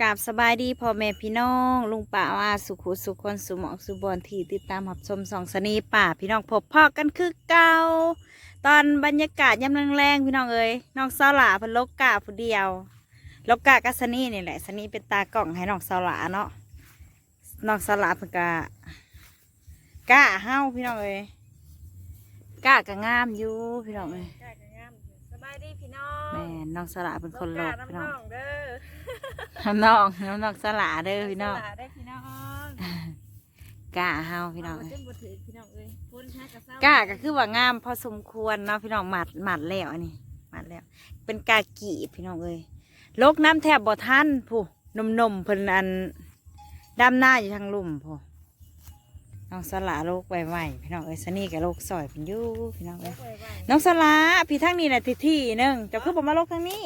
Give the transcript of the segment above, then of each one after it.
กราบสบายดีพ่อแม่พี่น้อง ลุงป่าว่าสุขุสุคนสุหมอกสุบอนที่ติดตามหับชมสองสนีป่าพี่น้องพบพ่อกันคือเก่าตอนบรรยากาศยามแรงๆพี่น้องเอ้ยน้องสาหลาเพิ่นลกกาผู้เดียวลกกากับสนีนี่แหละสนีเป็นตากล่องให้น้องสาหลาเนาะน้องสาหลาเพิ่นกะกะเฮาพี่น้องเอ้ยกะก็งามอยู่พี่น้องเอ้ยากงามสบายดีพี่น้องแม่น้องสาวหลาเป็นคนลกพี่น้องน้ำเด้อน้องน้องน้องสาวหลาเด้อพี่น้องสลาได้พี่น้องกะเฮาพี่น้องเาเอ้ยจนบ่ถือพี่น้องเอ้ยพ้นแค่กระเซ้ากะก็คือว่างามพอสมควรเนาะพี่น้องหมัดหมัดแล้วอันนี้หมัดแล้ว เป็นกากีบพี่น้องเอ้ยลกน้ำแทบบ่ทันผู้นมนมๆเพิ่นอันดำหน้าอยู่ทางลุ่มผู้ น้องสละโลกไวๆพี่น้องเอ้ยสนี่กับโลกซอยเพิ่นอยู่พี่น้องไว้เอ้ยไว้น้องสละพี่ทั้งนี้น่ะทิที่หนึงเจ้าคือบ่มาโลกทางนี้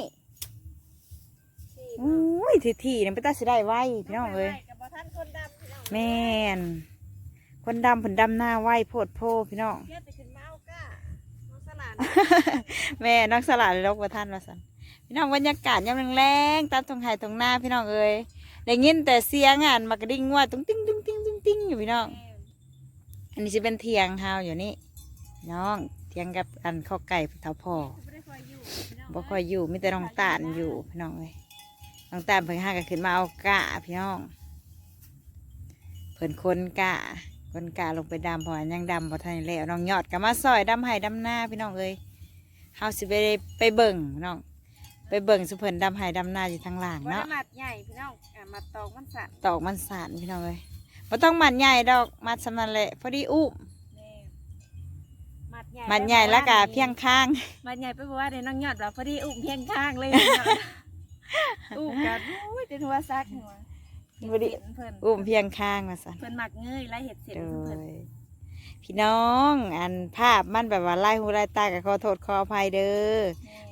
ที่อุ้ยทิที่นี่เป็นตาสิได้ไวพี่น้องเอ้ยไว้กับบ่ทันคนดำพี่น้องแม่นคนดำเพิ่นดำหน้าไวโพดโพพี่น้องเพี้ยนไปขึ้นมาเอาก้าน้องสลาดแม่น้องสลัดลกประท่านมาสันพี่น้องบรรยากาศยามแรงๆตามตรงไห่ตรงหน้าพี่น้องเอ้ยได้ยินแต่เสียงอ่านมากระดิ่งว่าตุ้งติ้งตุ้งติ้งตุ้งติ้งอยู่พี่น้อง อันนี้จะเป็นเทียงเฮาอยู่นี่พี่น้องเทียงกับอันข้าวไก่เท่าพ่อบ่ได้คอยอยู่พี่น้องบ่ค่อยอยู่มีแต่น้องตาลอยู่พี่น้องเอ้ยน้องตาลเพิ่งห้ากันขึ้นมาเอากะพี่น้องเพิ่นคนกะคนกะลงไปดำเพราะว่ายังดำพอทันแล้วน้องยอดก็มาซอยดำไห้ดำหน้าพี่น้องเอ้ยเฮาสิไปไปเบิ่งพี่น้องไปเบิ่งสุเพิ่นดำไห้ดำหน้าอยู่ทางล่างบ่ได้เนาะมัดใหญ่พี่น้องอะมัดตอกมันสั่นตอกมันสานพี่น้องเอ้ย บ่ต้องมัดใหญ่ดอกมัดสำนันแหละพอดีอุ้มแม่มัดใหญ่มัดใหญ่แล้วก็เพียงข้าง มัดใหญ่ไปบอกว่าเดี๋ยวน้องยอดว่าพอดีอุ้มเพียงข้างเลยอุ้มกันอุ้ยเป็นหัวซักหัวบ่ได้เห็นเพิ่นอุ้มเพียงข้างมาสันเพิ่นมักเงยไล่เห็ดเสร็จโดเพิ่นยพี่น้องอันภาพมันแบบว่าไล่หูไล่ตากับขอโทษขออภัยเด้อ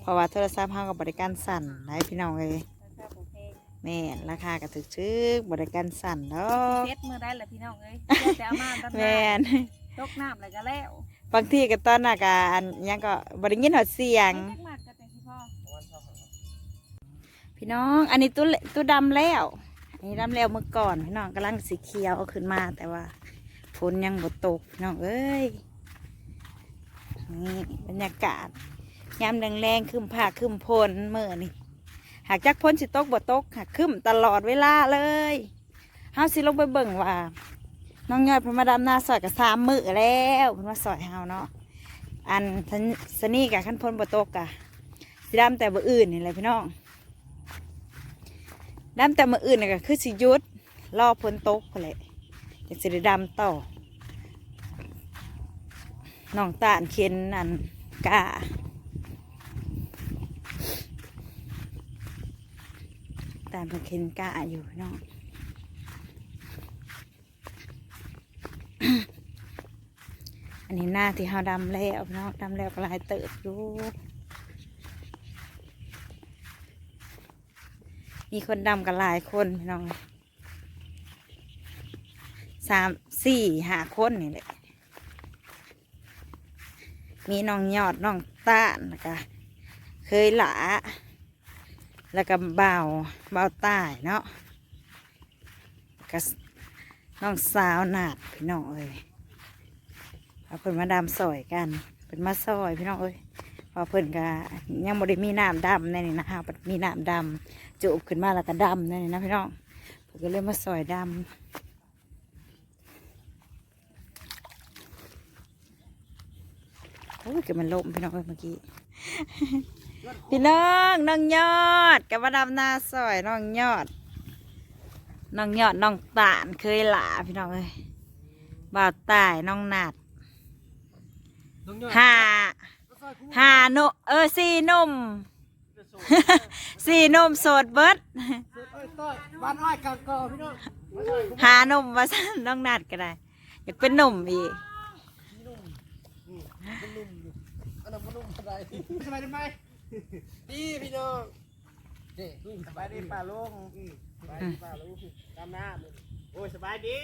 เพราะว่าโทรศัพท์เฮากับบริการสั่นได้พี่น้องเอ้ยราคาบ่ แพงแม่นราคาก็ถึกชึกบริการสั่นเนาะเซ็ตมือได้แหละพี่น้องเอ้ยแต่เอามาตอนแม่นตกน้ำแล้วก็แล้วบางทีก็ตอนน่ะก็อันหยังก็บริยินหอดเสียงจักมากก็แต่ที่พ่อพี่น้องอันนี้ตู้เล็ตู้ดำแล้ว อันนี้ดำแล้วเมื่อก่อนพี่น้องกำลังสีเขียวเอาขึ้นมาแต่ว่าฝนยังบ่ตกพี่น้องเอ้ยนี่บรรยากาศยามแรงๆคืมผ้าคืมพลเมื่อนี่ หากจักพ้นสิตกบ่ตกหากคืมตลอดเวลาเลยเฮาสิลงไปเบิ่งว่า น้องยอดเพมาดำนาซอยกับสามมือแล้วพมาซอยเฮาเนาะอันทันสนี่กับขั้นพ้นบ่ตกกะสิดำแต่บ่อื่นนี่แหละพี่น้องดำแต่มืออื่นน่ะก็คือสิยุดรอพ้นตกพนแหละจะสิได้ดำต่อน้องตาลเข็นนันกา ตาลเพิ่นเข็นกาอยู่พี่น้องอันนี้หน้าที่เฮาดำแล้วพี่น้องดำแล้วก็ลายเติบอยู่มีคนดำกันหลายคนพี่น้องสามสี่ห้าคนนี่แหละ มีน้องยอดน้องต้านแล้วก็เคยหลา แล้วก็เบาวบาวใต้เนาะก็น้องสาวหนาดพี่น้องเอ้ยเอาเพิ่นมาดำซอยกันเพิ่นมาซอยพี่น้องเอ้ยพอเพิ่นก็ยังบ่ได้มีน้ำดำในนี่นะฮะมีน้ำดำจูบขึ้นมาแล้วก็ดำนั่นนี่นะพี่น้องผมก็เลยมาซอยดำโอ้ยเกิดมันล่มพี่น้องเอ้ยเมื่อกี้ พี่น้องน้องยอดกับมาดำหน้าซอยน้องยอดน้องยอดน้องตาลเคยหลาพี่น้องเอ้ยบ่าวตายน้องนาดห้าห้าโนเออสี่หนุ่มสี่หนุ่มโสดเบิดบ้านอ้อยกางกอพี่น้องหาหนุ่มมาสั่นน้องนัดก็ได้อยากเป็นหนุ่มอีกอันนั้นมันนุ่มสบายสบายดีไหม ดีพี่น้องนี่สบายดีป่าลุงสบายดีป่าลุงดำน้ำโอ้ยสบายดี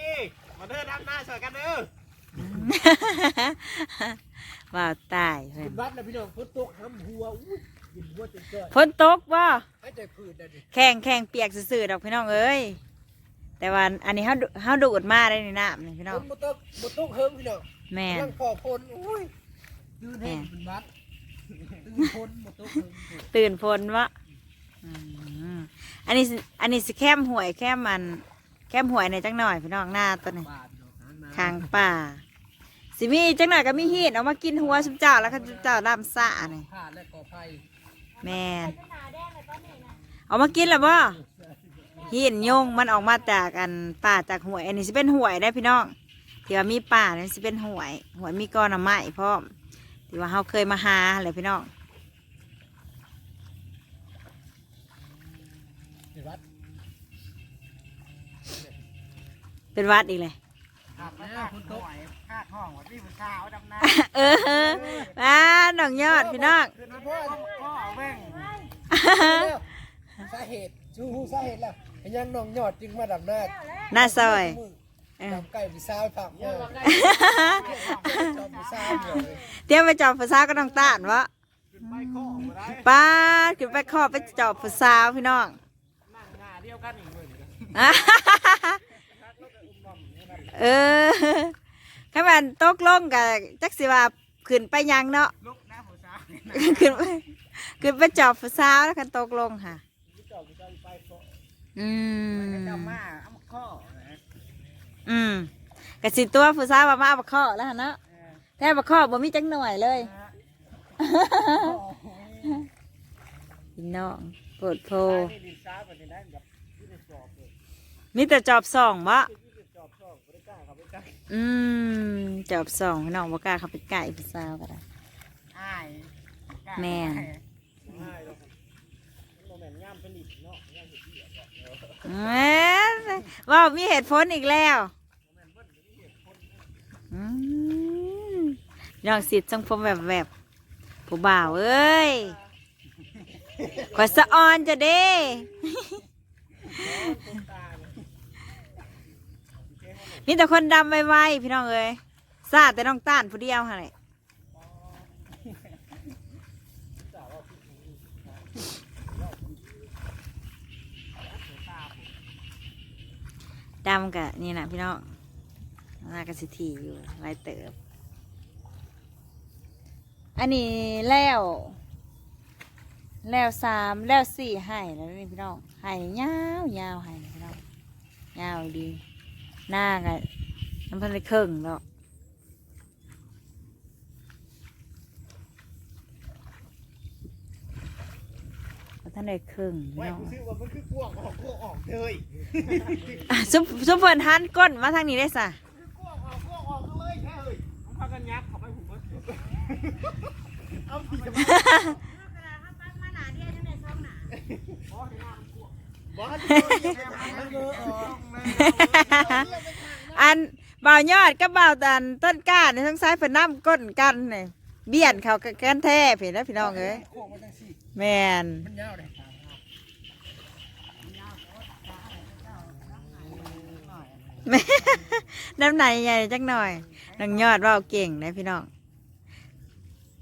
มาเด้อดำน้ำสวยกันเด้อว่าวตายเพิ่นคุณบัดนะพี่น้องฝนตกทำหัวอู้กินหัวจนเกิดฝนตกบ่ให้ใจพืชได้ดิแข่งแข่งเปียกซื่อๆดอกพี่น้องเอ้ยแต่ว่าอันนี้เฮาดูเฮาดูดมาได้ในน้ำนี่พี่น้องฝนบ่ตกบ่ตกเฮิงพี่น้องแม่นยังพอพลอุ้ยตื่นให้เป็นบัด ตื่นพลบ่ตกเฮิงตื่นวะอืมอันนี้สิอันนี้สิแคมหวยแคมมัน แคมหวยในอยจังหน่อยพี่น้องหน้าตัวนี้ บาดเนาะหางนาทางป่า สิมีจังหน่อยก็มีฮีดเอามากินหัวชุบเจ้าแล้วก็ชุบเจ้าลำซะนี่ผ้าและกอไผ่แม่นเอามากินแล้วบ่ฮีดยงมันออกมาจากอันป่าจากหวย อันนี้สิเป็นหวยได้พี่น้องที่ว่ามีป่านี่สิเป็นหวยหวยมีก้อนหน่อไม้พร้อม ที่ว่าเฮาเคยมาหาอะไรพี่น้องที่วัดเป็นวัดอีกเลยอาบน้ำฝนตกคาดห้องว่าพี่ผู้สาวดำน้เออมาน้องยอดพี่น้องำคือมันพ่อพ่อเอาแม่งสาเหตุชูหูสาเหตุแล้วไอ้ยังน้องยอดจึงมาดำน้ำหน้าซอย เออดำไก่ผู้สาวผักพ่อจอมผู้สาวเลยเตรียมไปจอบผู้สาวก็ต้องต้านวะไม่ข้อมาได้ป้าดขึ้นไปขอบไปจอบผู้สาวพี่น้อง นั่งหน้าเดียวกันอีกมือหนึ่งเออข้ามันตกลงกับจักสิว่าขึ้นไปยังเนาะ ลุกนะผู้สาวขึ้นไปขึ้นไปจอบผู้สาวแล้วกันตกลงค่ะจอมผู้สาวไปข้ออืม จำมาเอามาข้อ อืมกะสิตัวผู้สาวว่ามาบักข้อแล้วหั่นเนาะแท้บักข้อบ่มีจักหน่วยเลยพี่น้องโปรดโพนี่ดินซ้าไปในนั้นแบบที่ได้จอบเลยมีแต่จอบสองบ่ที่ได้จอบช่องบริการเขาบริการอืมจอบสองพี่น้องบ่กล้าเข้าไปใกล้ผู้สาวก็ได้อ้ายแม่น ง่ายเลยโมเนต์ย่ำเป็นอีกเนาะย่ำเนอีกแหมว่ามีเหตุผลอีกแล้วอืมน้องสิทธิ์สังผมแบบแบบๆผู้บ่าวเอ้ยขอยสะออนจะเด้นี่แต่คนดำไวๆพี่น้องเอ้ยซาแต่น้องต้านผู้เดียวค่ะเลย ดำกะนี่นะพี่น้องนากระสิทีอยู่ลายเติบ อันนี้แล้ว แล้วสามแล้วสี่ให้แล้วนี่พี่น้องให้ยาวยาวให้พี่น้องยาวดี หน้ากันน้ำพันในเครื่องเนาะ ท่านได้ครึ่งไว้เนาะกูซื้อว่ามันคือกวงออกกวงออกเลยอะซุปซุปเปิลฮันก้นมาทางนี้ได้สะคือกวงออกกวงออกเลยแค่เฮ้ยมันพากันยักเขาไปผมว่าเอาผีมาบอสอันบ่าวยอดกับบ่าวตันต้นกล้าในทั้งซ้ายเพิ่นน้ำก้นกันเนี่ยเบียนเขากันแท้เพี่นนะพี่น้องเอ้ย โค้งมาจังสี่ แมนมันยาวเลยแม่น้ำไหนใหญ่จักหน่อยน้องยอดเว่าเก่งนะพี่น้อง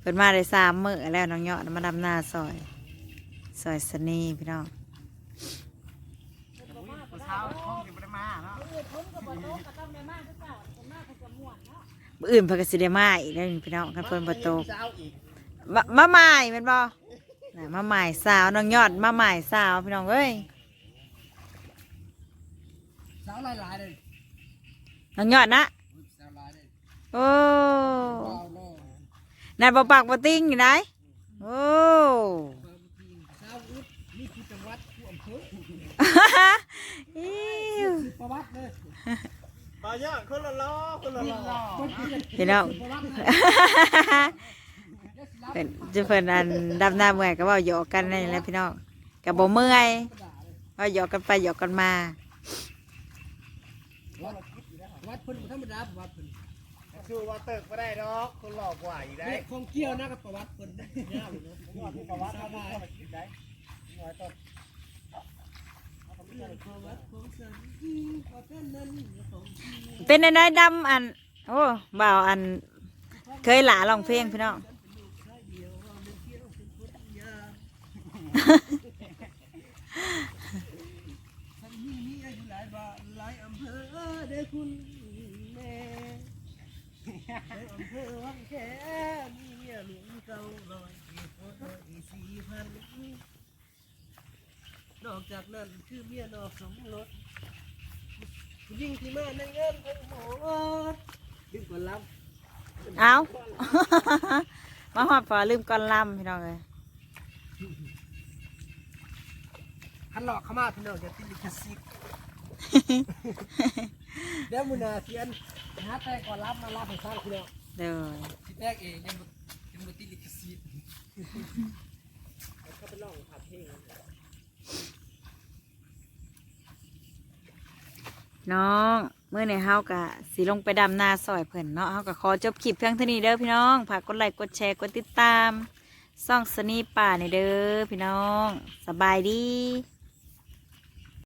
เพิ่นมาได้สามมื้อแล้วน้องยอดมาดำหน้าซอยซอยสนีพี่น้องอื่นพิ่นก็สิได้มาอีกแล้วพี่น้องคันเพิ่นบ่ตกเช้าอีกมามาใหม่แม่นบ่ น่ะมาใหม่สาวน้องยอดมาใหม่สาวพี่น้องเอ้ยเช้าหลายๆเลยน้องยอดนะเช้าหลายเลยโอ้เช้าโน่นั่นบ่ปากบ่ติ้งอยู่ไหนโอ้เช้าอุดนี่คือจังหวัดผู้อำเภออิ๊วประวัติเลยปลาย่างคนละล้อคนละล้อ พี่น้องเพิ่นจะเพิ่นอันดำหน้าเมื่อยก็เว่าหยอกกันนี่แหละพี่น้องกับบ่เมื่อยเว่าหยอกกันไปหยอกกันมาวัดเพิ่นบ่ธรรมดาประวัติเพิ่นคือว่าเติกบ่ได้ดอกคนหลอกกว่าอีกได้คงเกี่ยวนะกับประวัติเพิ่นยาวอยู่เนาะประวัติเขาบ่เข้ามาคิดได้น้อยต้นประวัติของสันขอท่านนั้นของเป็นในนดำอัน โอ้บ่าวอัน เคยหลาลองเพลงพี่น้อง ท่า นมีมีอายุหลายบ้านหลายอำเภอเด้อคุณแม่ในอำเภอวังแค่มีเมียหลวงเก่าร้อยเอ็ดร้อยสี่พันนอกจากนั้นคือเมียนอกสมรสผู้หญิงที่มาในเงินทั้งหมดดึงกว่าลำเอามาหอดฝาลืมก่อนลำพี่น้องเลย ขันหลอกเข้ามาพี่น้องจะติดลิขสิทธิ์เดี๋ยวมือหนาเทียนหาแต่ก่อนรับมารับให้ฟังพี่น้องเด้อสิแตกเองยังบ่ยังบ่ติดลิขสิทธิ์แล้วก็ไปลองขับเพลงน้องเมื่อในเฮากะสีลงไปดำนาซอยเพิ่นเนาะเฮากะขอจบคลิปเพียงเท่านี้เด้อพี่น้องฝากกดไลค์กดแชร์กดติดตามซ่องสนีป่าในเด้อพี่น้อง สบายดี